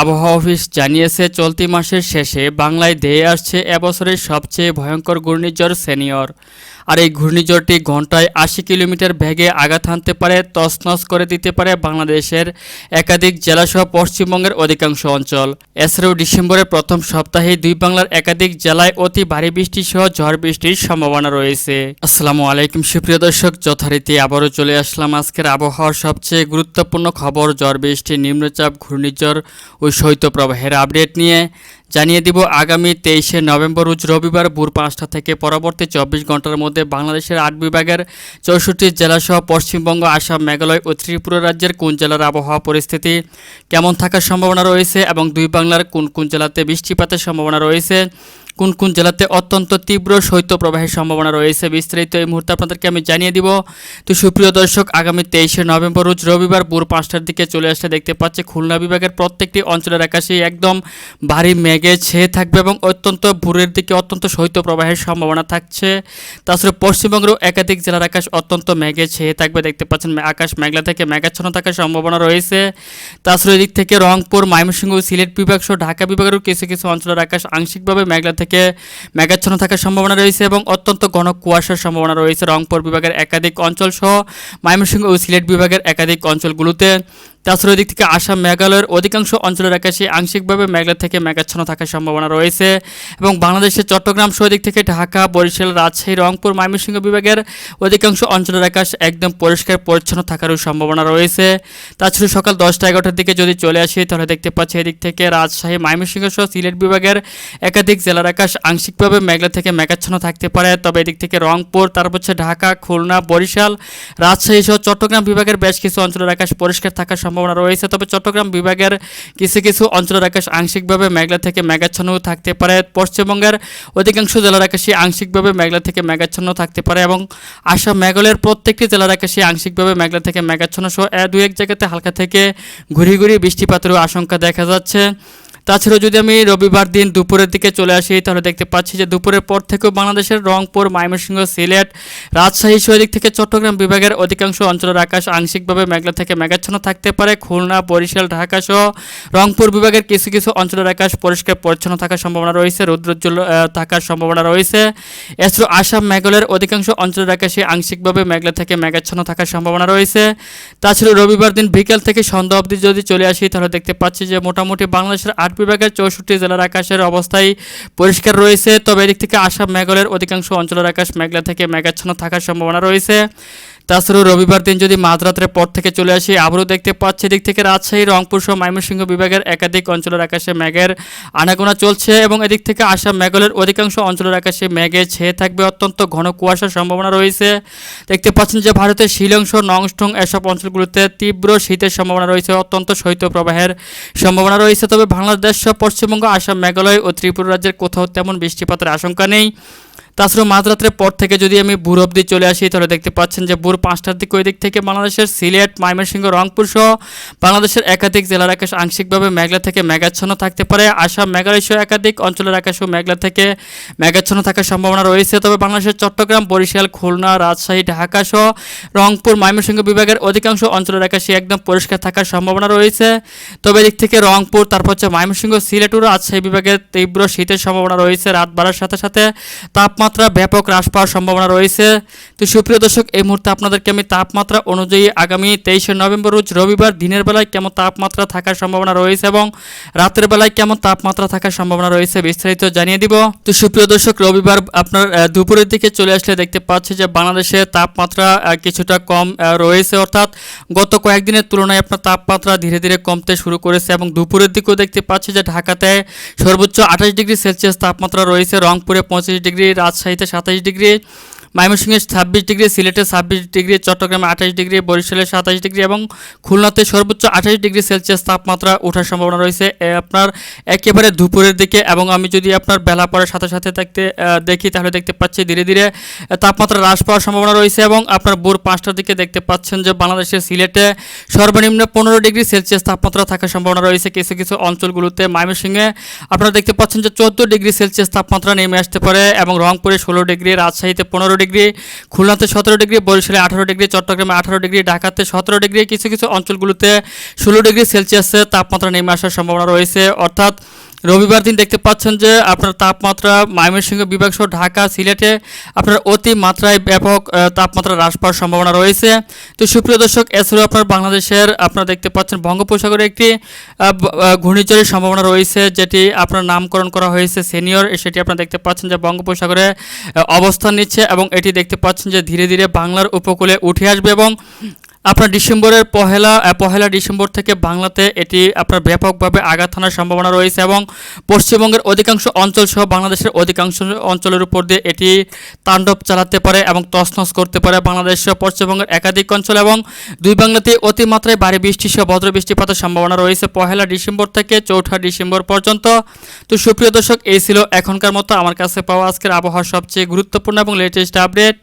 আবহাওয়া অফিস জানিয়েছে চলতি মাসের শেষে বাংলায় ধেয়ে আসছে এবছরের সবচেয়ে ভয়ঙ্কর ঘূর্ণিঝড় সেনিয়র। আর এই ঘূর্ণিঝড়টি ঘন্টায় আশি কিলোমিটার বেগে আঘাত হানতে পারে, তছনছ করে দিতে পারে বাংলাদেশের একাধিক জেলাসহ পশ্চিমবঙ্গের অধিকাংশ অঞ্চল। এছাড়াও ডিসেম্বরের প্রথম সপ্তাহে দুই বাংলার একাধিক জেলায় অতি ভারী বৃষ্টি সহ ঝড় বৃষ্টির সম্ভাবনা রয়েছে। আসসালামু আলাইকুম, সুপ্রিয় দর্শক, যথারীতি আবারও চলে আসলাম আজকের আবহাওয়ার সবচেয়ে গুরুত্বপূর্ণ খবর, ঝড় বৃষ্টি, নিম্নচাপ, ঘূর্ণিঝড় ও শৈত্যপ্রবাহের আপডেট নিয়ে। জানিয়ে দিব, আগামী তেইশে নভেম্বর রোজ রবিবার ভোর পাঁচটা থেকে পরবর্তী চব্বিশ ঘণ্টার মধ্যে বাংলাদেশের আট বিভাগের চৌষট্টি জেলাসহ পশ্চিমবঙ্গ, আসাম, মেঘালয় ও ত্রিপুরা রাজ্যের কোন জেলার আবহাওয়া পরিস্থিতি কেমন থাকার সম্ভাবনা রয়েছে এবং দুই বাংলার কোন কোন জেলাতে বৃষ্টিপাতের সম্ভাবনা রয়েছে, কোন কোন জেলাতে অত্যন্ত তীব্র শৈত্যপ্রবাহের সম্ভাবনা রয়েছে বিস্তারিত এই মুহূর্তে আপনাদেরকে আমি জানিয়ে দিব। তো সুপ্রিয় দর্শক, আগামী তেইশে নভেম্বর রোজ রবিবার ভোর পাঁচটার দিকে চলে আসলে দেখতে পাচ্ছে খুলনা বিভাগের প্রত্যেকটি অঞ্চলের আকাশে একদম ভারী মেঘে ছেয়ে থাকবে এবং অত্যন্ত ভোরের দিকে অত্যন্ত শৈত্যপ্রবাহের সম্ভাবনা থাকছে। তাছাড়া পশ্চিমবঙ্গেরও একাধিক জেলার আকাশ অত্যন্ত মেঘে ছেয়ে থাকবে, দেখতে পাচ্ছেন আকাশ মেঘলা থেকে মেঘাচ্ছন্ন থাকার সম্ভাবনা রয়েছে। তাছাড়া এদিক থেকে রংপুর, ময়মনসিংহ, সিলেট বিভাগ সহ ঢাকা বিভাগেরও কিছু কিছু অঞ্চলের আকাশ আংশিকভাবে মেঘলা থেকে মেঘাচ্ছন্ন থাকার সম্ভাবনা রয়েছে এবং অত্যন্ত ঘন কুয়াশার সম্ভাবনা রয়েছে রংপুর বিভাগের একাধিক অঞ্চল সহ ময়মনসিংহ ও সিলেট বিভাগের একাধিক অঞ্চলগুলোতে। তাছাড়া দিক থেকে আসাম মেঘালয়ের অধিকাংশ অঞ্চলের আকাশে আংশিকভাবে মেঘলা থেকে মেঘাচ্ছন্ন থাকার সম্ভাবনা রয়েছে এবং বাংলাদেশের চট্টগ্রাম সহ দিক থেকে ঢাকা, বরিশাল, রাজশাহী, রংপুর, ময়মনসিংহ বিভাগের অধিকাংশ অঞ্চলের আকাশ একদম পরিষ্কার পরিচ্ছন্ন থাকারও সম্ভাবনা রয়েছে। তাছাড়া সকাল দশটা এগারোটার দিকে যদি চলে আসি, তাহলে দেখতে পাচ্ছি এদিক থেকে রাজশাহী, ময়মনসিংহ সহ সিলেট বিভাগের একাধিক জেলার আকাশ আংশিকভাবে মেঘলা থেকে মেঘাচ্ছন্ন থাকতে পারে। তবে এদিক থেকে রংপুর, তারপর হচ্ছে ঢাকা, খুলনা, বরিশাল, রাজশাহী সহ চট্টগ্রাম বিভাগের বেশ কিছু অঞ্চলের আকাশ পরিষ্কার থাকার সম্ভাবনা রয়েছে। তবে চট্টগ্রাম বিভাগের কিছু কিছু অঞ্চলের আকাশ আংশিকভাবে মেঘলা থেকে মেঘাচ্ছন্ন থাকতে পারে। পশ্চিমবঙ্গের অধিকাংশ জেলার আকাশে আংশিকভাবে মেঘলা থেকে মেঘাচ্ছন্ন থাকতে পারে এবং আসাম মেঘালয়ের প্রত্যেকটি জেলার আকাশে আংশিকভাবে মেঘলা থেকে মেঘাচ্ছন্ন। সহ দু এক জায়গাতে হালকা থেকে ঘুরি ঘুরি বৃষ্টিপাতেরও আশঙ্কা দেখা যাচ্ছে। তাছাড়াও যদি আমি রবিবার দিন দুপুরের দিকে চলে আসি, তাহলে দেখতে পাচ্ছি যে দুপুরের পর থেকেও বাংলাদেশের রংপুর, ময়মনসিংহ, সিলেট, রাজশাহী দিক থেকে চট্টগ্রাম বিভাগের অধিকাংশ অঞ্চলের আকাশ আংশিকভাবে মেঘলা থেকে মেঘাচ্ছন্ন থাকতে পারে। খুলনা, বরিশাল, ঢাকা সহ রংপুর বিভাগের কিছু কিছু অঞ্চলের আকাশ পরিষ্কার পরিচ্ছন্ন থাকার সম্ভাবনা রয়েছে, রৌদ্রোজ্জ্বল থাকার সম্ভাবনা রয়েছে। এছাড়াও আসাম, মেঘালয়ের অধিকাংশ অঞ্চলের আকাশে আংশিকভাবে মেঘলা থেকে মেঘাচ্ছন্ন থাকার সম্ভাবনা রয়েছে। তাছাড়া রবিবার দিন বিকেল থেকে সন্ধ্যা অবধি যদি চলে আসি, তাহলে দেখতে পাচ্ছি যে মোটামুটি বাংলাদেশের আট বিভাগের চৌষট্টি জেলার আকাশের অবস্থায় পরিষ্কার রয়েছে। তবে এদিক থেকে আসাম মেঘালয়ের অধিকাংশ অঞ্চলের আকাশ মেঘলা থেকে মেঘাচ্ছন্ন থাকার সম্ভাবনা রয়েছে। তাছাড়াও রবিবার দিন যদি মাঝরাতের পর থেকে চলে আসি, আবারও দেখতে পাচ্ছি দিক থেকে রাজশাহী, রংপুর সহ ময়মনসিংহ বিভাগের একাধিক অঞ্চলের আকাশে মেঘের আনাগোনা চলছে এবং এদিক থেকে আসাম মেঘালয়ের অধিকাংশ অঞ্চলের আকাশে মেঘে ছেয়ে থাকবে। অত্যন্ত ঘন কুয়াশার সম্ভাবনা রয়েছে। দেখতে পাচ্ছেন যে ভারতের শিলং সহ নংস্টং এসব অঞ্চলগুলোতে তীব্র শীতের সম্ভাবনা রয়েছে। অত্যন্ত শৈত্যপ্রবাহের সম্ভাবনা রয়েছে। তবে বাংলাদেশ সহ পশ্চিমবঙ্গ, আসাম, মেঘালয় ও ত্রিপুরা রাজ্যের কোথাও তেমন বৃষ্টিপাতের আশঙ্কা নেই। তাছাড়াও মাঝরাতের পর থেকে যদি আমি বুর অবধি চলে আসি, তাহলে দেখতে পাচ্ছেন যে বুর পাঁচটার দিকে ওই দিক থেকে বাংলাদেশের সিলেট, ময়মনসিংহ, রংপুর সহ বাংলাদেশের একাধিক জেলার আকাশ আংশিকভাবে মেঘলা থেকে মেঘাচ্ছন্ন থাকতে পারে। আসাম, মেঘালয় সহ একাধিক অঞ্চলের আকাশও মেঘলা থেকে মেঘাচ্ছন্ন থাকার সম্ভাবনা রয়েছে। তবে বাংলাদেশের চট্টগ্রাম, বরিশাল, খুলনা, রাজশাহী, ঢাকা সহ রংপুর, ময়মনসিংহ বিভাগের অধিকাংশ অঞ্চলের আকাশে একদম পরিষ্কার থাকার সম্ভাবনা রয়েছে। তবে এদিক থেকে রংপুর, তারপর হচ্ছে ময়মনসিংহ, সিলেট ও রাজশাহী বিভাগের তীব্র শীতের সম্ভাবনা রয়েছে। রাত বাড়ার সাথে সাথে তাপমাত্রা ব্যাপক হ্রাস পাওয়ার সম্ভাবনা রয়েছে। তো সুপ্রিয় দর্শক, এই মুহূর্তে আপনাদেরকে আমি তাপমাত্রা অনুযায়ী আগামী তেইশে নভেম্বর রোজ রবিবার দিনের বেলায় কেমন তাপমাত্রা থাকার সম্ভাবনা রয়েছে এবং রাতের বেলায় কেমন তাপমাত্রা থাকার সম্ভাবনা রয়েছে বিস্তারিত জানিয়ে দিব। তো সুপ্রিয় দর্শক, রবিবার আপনার দুপুরের দিকে চলে আসলে দেখতে পাচ্ছি যে বাংলাদেশে তাপমাত্রা কিছুটা কম রয়েছে। অর্থাৎ গত কয়েকদিনের তুলনায় আপনার তাপমাত্রা ধীরে ধীরে কমতে শুরু করেছে এবং দুপুরের দিকেও দেখতে পাচ্ছি যে ঢাকাতে সর্বোচ্চ আঠাশ ডিগ্রি সেলসিয়াস তাপমাত্রা রয়েছে, রংপুরে পঁচিশ ডিগ্রি রাজশাহীতে সাতাশ ডিগ্রি। ময়মনসিংহে ছাব্বিশ ডিগ্রি সিলেটে ছাব্বিশ ডিগ্রি, চট্টগ্রামে আঠাশ ডিগ্রি, বরিশালে সাতাশ ডিগ্রি এবং খুলনাতে সর্বোচ্চ আঠাশ ডিগ্রি সেলসিয়াস তাপমাত্রা ওঠার সম্ভাবনা রয়েছে। আপনার একেবারে দুপুরের দিকে এবং আমি যদি আপনার বেলা পড়ার সাথে সাথে দেখতে দেখি তাহলে দেখতে পাচ্ছি ধীরে ধীরে তাপমাত্রা হ্রাস পাওয়ার সম্ভাবনা রয়েছে এবং আপনার ভোর পাঁচটার দিকে দেখতে পাচ্ছেন যে বাংলাদেশের সিলেটে সর্বনিম্ন পনেরো ডিগ্রি সেলসিয়াস তাপমাত্রা থাকার সম্ভাবনা রয়েছে কিছু কিছু অঞ্চলগুলোতে। ময়মনসিংহে আপনারা দেখতে পাচ্ছেন যে চোদ্দ ডিগ্রি সেলসিয়াস তাপমাত্রা নেমে আসতে পারে এবং রংপুরে ষোলো ডিগ্রি, রাজশাহীতে পনেরো ডিগ্রি, খুলনাতে সতেরো ডিগ্রি, বরিশালে আঠারো ডিগ্রি, চট্টগ্রামে আঠারো ডিগ্রি, ঢাকাতে সতেরো ডিগ্রি, কিছু কিছু অঞ্চলগুলোতে ষোলো ডিগ্রি সেলসিয়াসের তাপমাত্রা নেমে আসার সম্ভাবনা রয়েছে। অর্থাৎ রবিবার দিন দেখতে পাচ্ছেন যে আপনার তাপমাত্রা ময়মনসিংহ বিভাগ সহ ঢাকা, সিলেটে আপনার অতি মাত্রায় ব্যাপক তাপমাত্রা হ্রাস পাওয়ার সম্ভাবনা রয়েছে। তো সুপ্রিয় দর্শক, এছাড়াও আপনার বাংলাদেশের আপনারা দেখতে পাচ্ছেন বঙ্গোপসাগরে একটি ঘূর্ণিঝড়ের সম্ভাবনা রয়েছে, যেটি আপনার নামকরণ করা হয়েছে সিনিয়র। সেটি আপনারা দেখতে পাচ্ছেন যে বঙ্গোপসাগরে অবস্থান নিচ্ছে এবং এটি দেখতে পাচ্ছেন যে ধীরে ধীরে বাংলার উপকূলে উঠে আসবে এবং আপনার ডিসেম্বরের পহেলা পহেলা ডিসেম্বর থেকে বাংলাতে এটি আপনার ব্যাপকভাবে আঘাত হানার সম্ভাবনা রয়েছে এবং পশ্চিমবঙ্গের অধিকাংশ অঞ্চল সহ বাংলাদেশের অধিকাংশ অঞ্চলের উপর দিয়ে এটি তাণ্ডব চালাতে পারে এবং তছনছ করতে পারে বাংলাদেশ সহ পশ্চিমবঙ্গের একাধিক অঞ্চল এবং দুই বাংলাতে অতিমাত্রায় ভারী বৃষ্টি সহ বজ্র বৃষ্টিপাতের সম্ভাবনা রয়েছে। পহেলা ডিসেম্বর থেকে চৌঠা ডিসেম্বর পর্যন্ত। তো সুপ্রিয় দর্শক, এই ছিল এখনকার মতো। আমার কাছে পাওয়া আজকের আবহাওয়ার সবচেয়ে গুরুত্বপূর্ণ এবং লেটেস্ট আপডেট